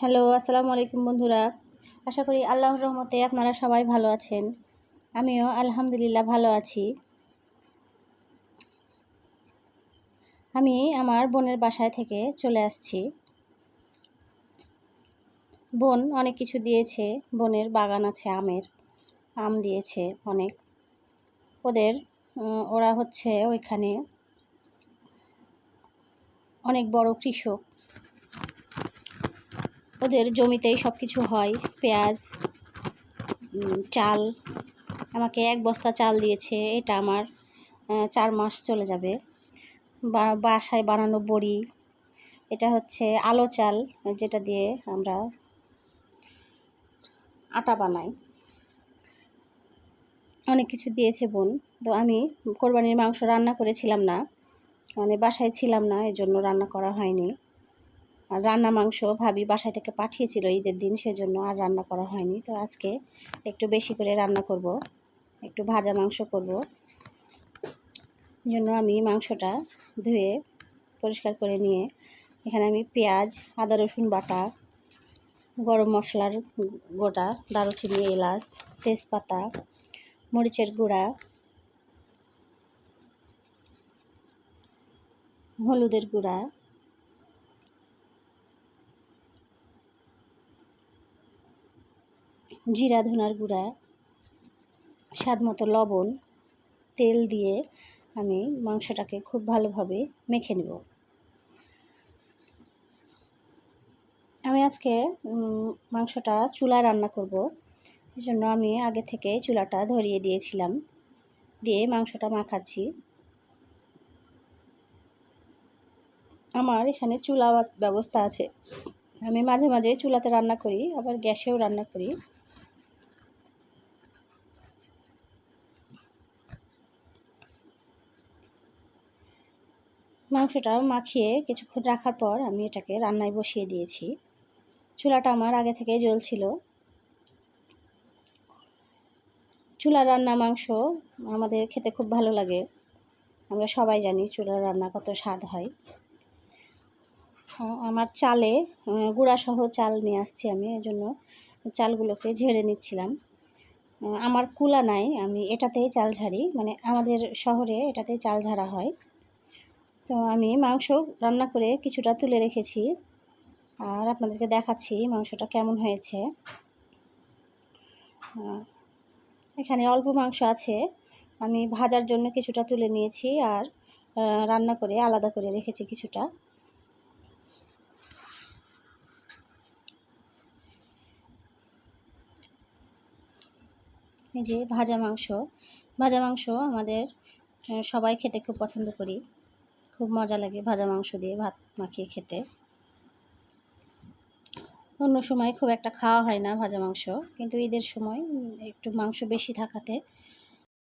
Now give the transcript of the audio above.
Hello, আসসালামু আলাইকুম বন্ধুরা। আশা করি আল্লাহর রহমতে আপনারা সবাই ভালো আছেন। আমিও আলহামদুলিল্লাহ ভালো আছি। আমি আমার বোনের বাসায় থেকে চলে আসছি। বোন অনেক কিছু দিয়েছে। বোনের বাগান আছে, আমের। আম দিয়েছে অনেক। ওদের ওরা হচ্ছে ওইখানে অনেক বড় কৃষক। ওদের জমিতেই সব কিছু হয়। পেঁয়াজ চাল। আমাকে এক বস্তা চাল দিয়েছে, এটা আমার চার মাস চলে যাবে। বাসায় বানানো বড়ি, এটা হচ্ছে আলো চাল, যেটা দিয়ে আমরা আটা বানাই। অনেক কিছু দিয়েছে বোন। তো আমি কোরবানির মাংস রান্না করেছিলাম না মানে বাসায় ছিলাম না এই জন্য রান্না করা হয়নি। রান্না মাংস ভাবি বাসায় থেকে পাঠিয়েছিল ঈদের দিন, সেজন্য আর রান্না করা হয়নি। তো আজকে একটু বেশি করে রান্না করব, একটু ভাজা মাংস করব। জন্য আমি মাংসটা ধুয়ে পরিষ্কার করে নিয়ে, এখানে আমি পেঁয়াজ, আদা, রসুন বাটা, গরম মশলার গোটা, দারুচিনি, এলাচ, তেজপাতা, মরিচের গুঁড়া, হলুদের গুঁড়া জিরা, ধনার গুঁড়া, স্বাদ মতো লবণ, তেল দিয়ে আমি মাংসটাকে খুব ভালোভাবে মেখে নেব। আমি আজকে মাংসটা চুলায় রান্না করব। এই জন্য আমি আগে থেকে চুলাটা ধরিয়ে দিয়েছিলাম। দিয়ে মাংসটা মাখাচ্ছি। আমার এখানে চুলা ব্যবস্থা আছে। আমি মাঝে মাঝে চুলাতে রান্না করি, আবার গ্যাসেও রান্না করি। মাংসটা মাখিয়ে কিছুক্ষণ রাখার পর আমি এটাকে রান্নায় বসিয়ে দিয়েছি। চুলাটা আমার আগে থেকে জ্বলছিল। চুলা রান্না মাংস আমাদের খেতে খুব ভালো লাগে। আমরা সবাই জানি চুলার রান্না কত স্বাদ হয়। আমার চালে গুঁড়াসহ চাল নিয়ে আসছি আমি এই জন্য চালগুলোকে ঝেড়ে নিচ্ছিলাম। আমার কুলা নাই, আমি এটাতেই চাল ঝাড়ি মানে আমাদের শহরে এটাতেই চাল ঝাড়া হয়। তো আমি মাংস রান্না করে কিছুটা তুলে রেখেছি। আর আপনাদেরকে দেখাচ্ছি মাংসটা কেমন হয়েছে। এখানে অল্প মাংস আছে। আমি ভাজার জন্য কিছুটা তুলে নিয়েছি আর রান্না করে আলাদা করে রেখেছি কিছুটা। এই যে ভাজা মাংস। ভাজা মাংস আমাদের সবাই খেতে খুব পছন্দ করি। খুব মজা লাগে ভাজা মাংস দিয়ে ভাত মাখিয়ে খেতে। অন্য সময় খুব একটা খাওয়া হয় না ভাজা মাংস, কিন্তু ঈদের সময় একটু মাংস বেশি থাকাতে